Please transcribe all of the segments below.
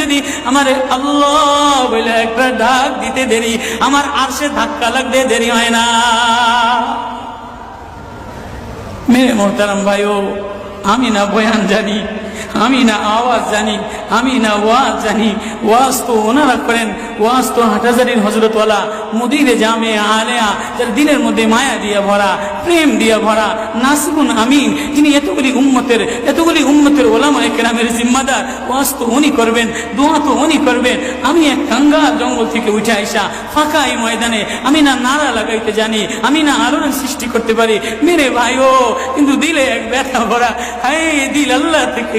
যদি আমার আল্লাহ বলে একটা ডাক দিতে দেরি, আমার আরশে ধাক্কা লাগতে দেরি হয় না। মেরে মোহতারাম ভাইও, আমি না বয়ান জানি আমি না আওয়াজ জানি, আমি না ওয়াজ জানি, ওয়াজ তো ওনারা করেন, ওয়াজ তো হাটাজারির হজরতওয়ালা মুদিরে জামে আলেয়া, যার দিনের মধ্যে মায়া দিয়া ভরা, প্রেম দিয়া ভরা নাসিবুন আমিন, যিনি এতগুলি উম্মতের এতগুলি উম্মতের ওলামায় কেরামের জিম্মাদার, ওয়াজ তো উনি করবেন, দোয়া তো উনি করবেন। আমি এক কাঙ্গাল জঙ্গল থেকে উঠে আইসা ফাঁকা এই ময়দানে, আমি না নারা লাগাইতে জানি, আমি না আলোড়ন সৃষ্টি করতে পারি। মেরে ভাইও কিন্তু দিলে এক ব্যথা ভরা হাই দিল আল্লাহ থেকে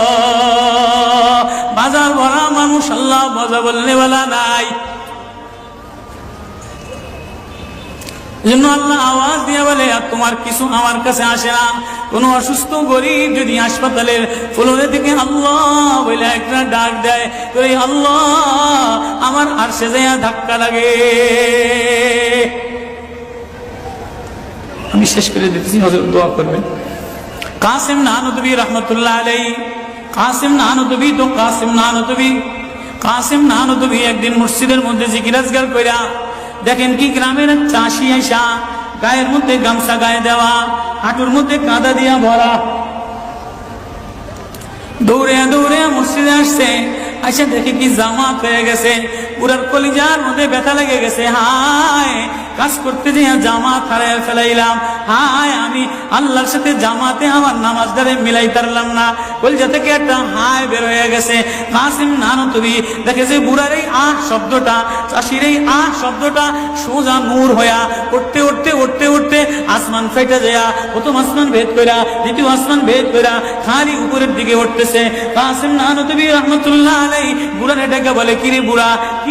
আল্লাহ মজা বললে বলা নাই। জন্য আল্লাহ আওয়াজ দিয়ে আমার তো এই আল্লাহ আমার আর সে ধাক্কা লাগে। আমি শেষ করে দিতেছি দোয়া করবেন। কাসিম নানদবী রহমতুল্লাহ আলাই কাসিম নানদবী তো কাসিম নানদবী কাসিম নানদবী একদিন মসজিদের মধ্যে জিজ্ঞাসগার কইরা, দেখেন কি গ্রামের চাষি আসা গায়ের মধ্যে গামছা গায়ে দেওয়া, হাঁটুর মধ্যে কাদা দিয়া ভরা। দৌড়ে দৌড়ে মসজিদে আসছে আসে দেখে কি জামাত হয়ে গেছে। পুরার কলিজার মধ্যে ব্যথা লেগে গেছে। হায়, কাজ করতে যে জামাত হারায় ফেলাইলাম। হায়, আমি আল্লাহর সাথে জামাতে আমার নামাজ দ্বারে মিলাই পারলাম না। কলিজা থেকে একটা হায় বের হয়ে গেছে। কাসিম নানো, তুমি দেখে যে বুড়ার এই আহ শব্দটা? চাষির এই আহ শব্দটা সোজা নূর হইয়া উঠতে উঠতে উঠতে উঠতে আসমান ফেটে যায় প্রথম আসমান ভেদ কইরা, দ্বিতীয় আসমান ভেদ কইরা খালি উপরের দিকে উঠতেছে। কাসিম নানো, তুমি রহমতুল্লাহ আলাই বুড়ারে ডেকে বলে, কিরে বুড়া, কি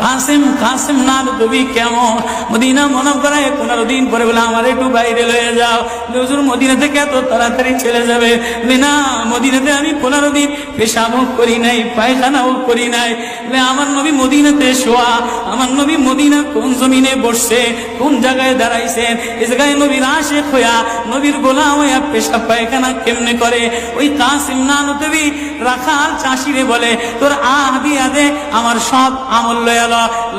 কাসিম কাসিম নাল তুমি কেমন? মদিনা মনে করায় পনেরো পরে বলে আমার একটু বাইরে লয়ে যাও। হুজুর মদিনা থেকে এত তাড়াতাড়ি ছেড়ে যাবে? বলে, না মদিনাতে আমি পনেরো দিন পেশাবও করি নাই পায়খানাও করি নাই। বলে, আমার নবী মদিনাতে শোয়া আমার নবী মদিনা কোন জমিনে বসছে কোন জায়গায় দাঁড়াইছেন? এই জায়গায় নবীর আশেখ হইয়া নবীর গোলাম হইয়া পেশা পায়খানা কেমনে করে? ওই কাসিম নানতবি রাখাল চাষিরে বলে তোর আহ দিয়া দে আমার সব আমল লয়া গেল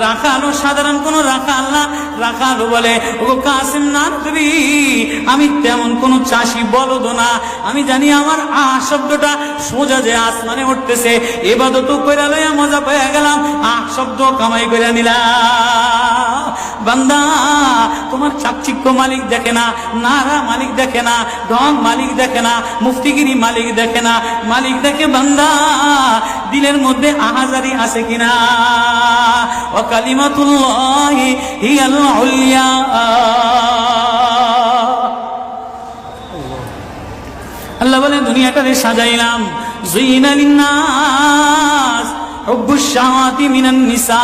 রাখালো সাধারণ কোন রাখাল না। রাখালো বলে ও কাসিম না আমি তেমন কোন চাষি বলদ না। আমি জানি আমার আ শব্দটা সোজা যে আসমানে উঠতেছে। এবার তো কইরা লইয়া মজা পেয়ে গেলাম। আ শব্দ কামাই করে নিলাম। বান্দা, তোমার চাকচিক্য মালিক দেখে না, নারা মালিক দেখে না ঢং মালিক দেখে না, মুফতিগিরি মালিক দেখে না, মালিক দেখে বান্দা, দিলের মধ্যে আহাজারি আছে কিনা? ও কালিমাতুল্লাহ হিয়াল আল্লাহ বলে, দুনিয়াটারে সাজাইলাম। জুইনা লিন্নাস মিনান নিসা।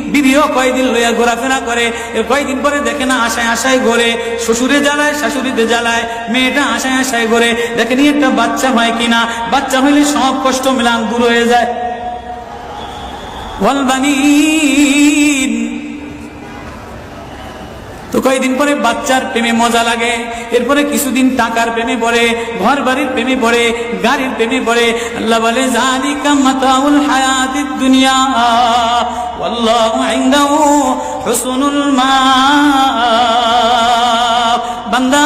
বিবিও কয়দিন লইয়া ঘোরাফেরা করে কয়দিন পরে দেখে না আশায় আশায় ঘরে, শ্বশুরে জ্বালায়, শাশুড়িতে জ্বালায়, মেয়েটা আশায় আশায় ঘরে, দেখে নি একটা বাচ্চা হয় কিনা, বাচ্চা হইলে সব কষ্ট মিলান দূর হয়ে যায়। ওয়াল বানিন তো কয়েকদিন পরে বাচ্চার প্রেমে মজা লাগে। এরপরে কিছুদিন টাকার প্রেমে পড়ে ঘর বাড়ির প্রেমে পড়ে, গাড়ির প্রেমে পড়ে। আল্লাহ বলে জালিকা মাতাউল হায়াতিদ দুনিয়া, ওয়াল্লাহু ইনদাহু হুসনুল মা বান্দা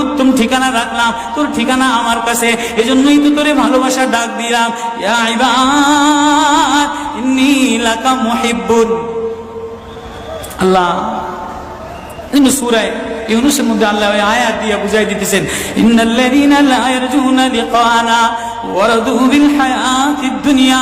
উত্তম ঠিকানা রাখলাম, তোর ঠিকানা আমার কাছে। এজন্যই তো তোরে ভালোবাসা ডাক দিলাম। ইবাদ, ইন্নী লাকা মুহিব্বুন। আল্লাহ সুরায় ইউনুসের মধ্যে আল্লাহ আয়াত দিয়ে বুঝাই দিতেছেন, ইন্নাল্লাযীনা লা ইয়ারজুনা লিকানা বিল হায়াতিদ দুনিয়া।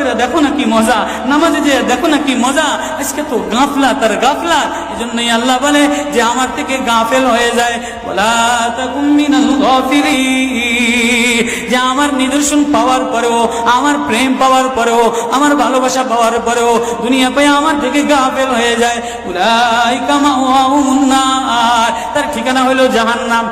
করে দেখো না কি মজা। নামাজে যে, দেখো না কি মজা। আজকে তো গাফলা, তার গাফলা। এই জন্যই আল্লাহ বলে যে, আমার থেকে গাফেল হয়ে যায়। যে, আমার নিদর্শন পাওয়ার পরেও, আমার প্রেম পাওয়ার পরেও, আমার ভালোবাসা পাওয়ার পরেও, দুনিয়া পায় আমার থেকে গাফেল হয়ে যায়। মাওয়াহুমুন নার। তার ঠিকানা হলো জাহান্নাম।